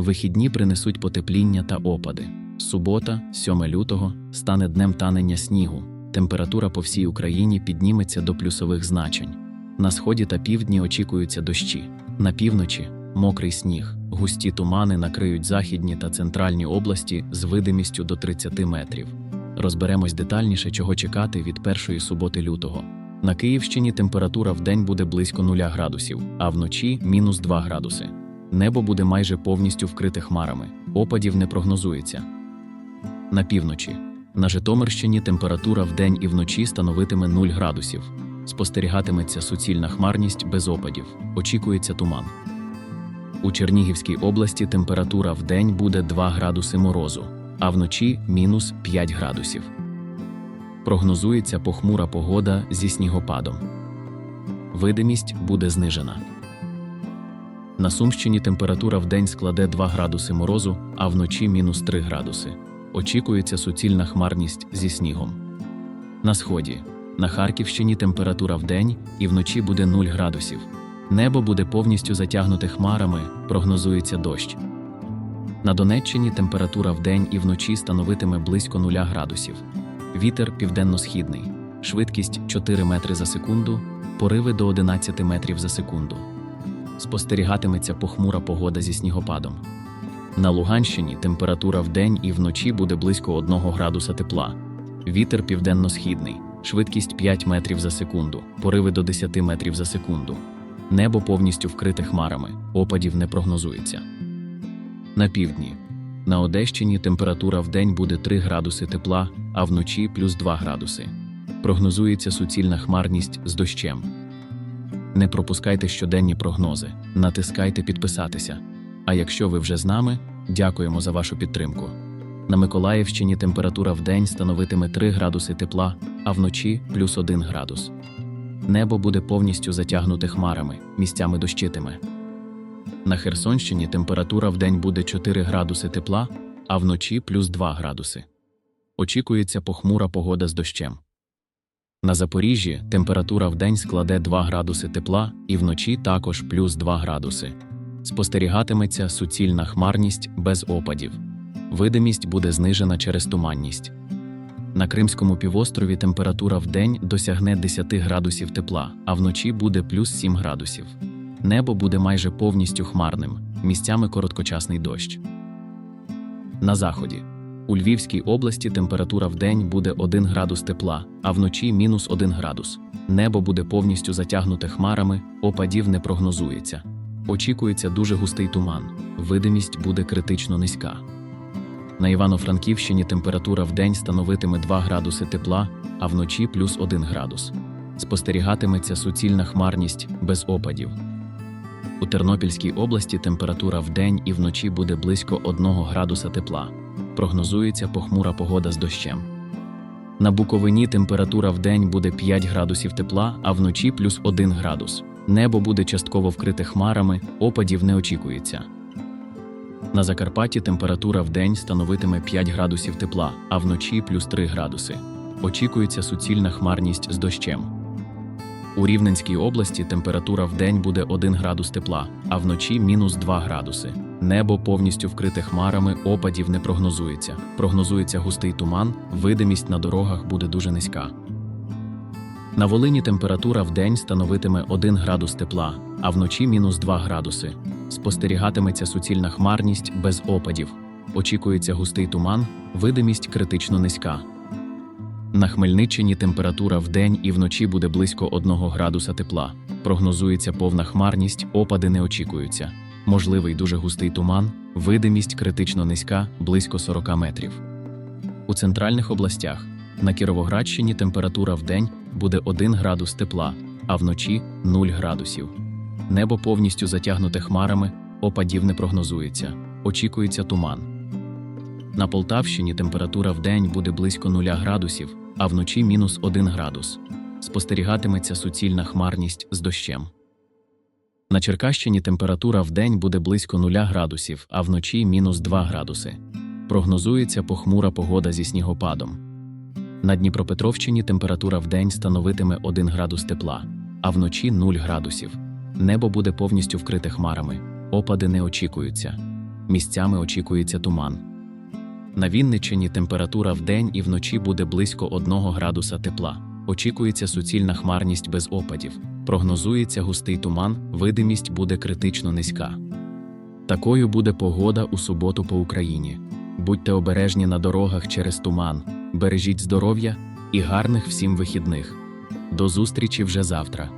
Вихідні принесуть потепління та опади. Субота, 7 лютого, стане днем танення снігу. Температура по всій Україні підніметься до плюсових значень. На сході та півдні очікуються дощі. На півночі мокрий сніг, густі тумани накриють західні та центральні області з видимістю до 30 метрів. Розберемось детальніше, чого чекати від першої суботи лютого. На Київщині температура в день буде близько 0 градусів, а вночі мінус 2 градуси. Небо буде майже повністю вкрите хмарами, опадів не прогнозується. На півночі. На Житомирщині температура вдень і вночі становитиме 0 градусів. Спостерігатиметься суцільна хмарність без опадів. Очікується туман. У Чернігівській області температура вдень буде 2 градуси морозу, а вночі мінус 5 градусів. Прогнозується похмура погода зі снігопадом. Видимість буде знижена. На Сумщині температура вдень складе 2 градуси морозу, а вночі мінус 3 градуси. Очікується суцільна хмарність зі снігом. На сході. На Харківщині температура вдень і вночі буде 0 градусів. Небо буде повністю затягнуте хмарами, прогнозується дощ. На Донеччині температура вдень і вночі становитиме близько 0 градусів. Вітер південно-східний, швидкість 4 метри за секунду, пориви до 11 метрів за секунду. Спостерігатиметься похмура погода зі снігопадом. На Луганщині температура вдень і вночі буде близько 1 градуса тепла. Вітер південно-східний, швидкість 5 метрів за секунду, пориви до 10 метрів за секунду. Небо повністю вкрите хмарами, опадів не прогнозується. На півдні. На Одещині температура вдень буде 3 градуси тепла, а вночі плюс 2 градуси. Прогнозується суцільна хмарність з дощем. Не пропускайте щоденні прогнози, натискайте підписатися. А якщо ви вже з нами, дякуємо за вашу підтримку. На Миколаївщині температура вдень становитиме 3 градуси тепла, а вночі плюс 1 градус. Небо буде повністю затягнуте хмарами, місцями дощитиме. На Херсонщині температура вдень буде 4 градуси тепла, а вночі плюс 2 градуси. Очікується похмура погода з дощем. На Запоріжжі температура вдень складе 2 градуси тепла і вночі також плюс 2 градуси. Спостерігатиметься суцільна хмарність без опадів. Видимість буде знижена через туманність. На Кримському півострові температура вдень досягне 10 градусів тепла, а вночі буде плюс 7 градусів. Небо буде майже повністю хмарним, місцями короткочасний дощ. На заході. У Львівській області температура вдень буде 1 градус тепла, а вночі мінус 1 градус. Небо буде повністю затягнуте хмарами, опадів не прогнозується. Очікується дуже густий туман, видимість буде критично низька. На Івано-Франківщині температура вдень становитиме 2 градуси тепла, а вночі плюс 1 градус. Спостерігатиметься суцільна хмарність без опадів. У Тернопільській області температура вдень і вночі буде близько 1 градуса тепла. Прогнозується похмура погода з дощем. На Буковині температура вдень буде 5 градусів тепла, а вночі плюс 1 градус. Небо буде частково вкрите хмарами, опадів не очікується. На Закарпатті температура вдень становитиме 5 градусів тепла, а вночі плюс 3 градуси. Очікується суцільна хмарність з дощем. У Рівненській області температура вдень буде 1 градус тепла, а вночі мінус 2 градуси. Небо повністю вкрите хмарами, опадів не прогнозується. Прогнозується густий туман, видимість на дорогах буде дуже низька. На Волині температура вдень становитиме 1 градус тепла, а вночі мінус 2 градуси. Спостерігатиметься суцільна хмарність без опадів. Очікується густий туман, видимість критично низька. На Хмельниччині температура вдень і вночі буде близько 1 градуса тепла. Прогнозується повна хмарність, опади не очікуються. Можливий дуже густий туман, видимість критично низька, близько 40 метрів. У центральних областях на Кіровоградщині температура вдень буде 1 градус тепла, а вночі 0 градусів. Небо повністю затягнуте хмарами, опадів не прогнозується. Очікується туман. На Полтавщині температура вдень буде близько 0 градусів, а вночі мінус 1 градус. Спостерігатиметься суцільна хмарність з дощем. На Черкащині температура вдень буде близько 0 градусів, а вночі мінус 2 градуси. Прогнозується похмура погода зі снігопадом. На Дніпропетровщині температура вдень становитиме 1 градус тепла, а вночі 0 градусів. Небо буде повністю вкрите хмарами, опади не очікуються. Місцями очікується туман. На Вінниччині температура вдень і вночі буде близько 1 градуса тепла. Очікується суцільна хмарність без опадів. Прогнозується густий туман, видимість буде критично низька. Такою буде погода у суботу по Україні. Будьте обережні на дорогах через туман, бережіть здоров'я і гарних всім вихідних. До зустрічі вже завтра.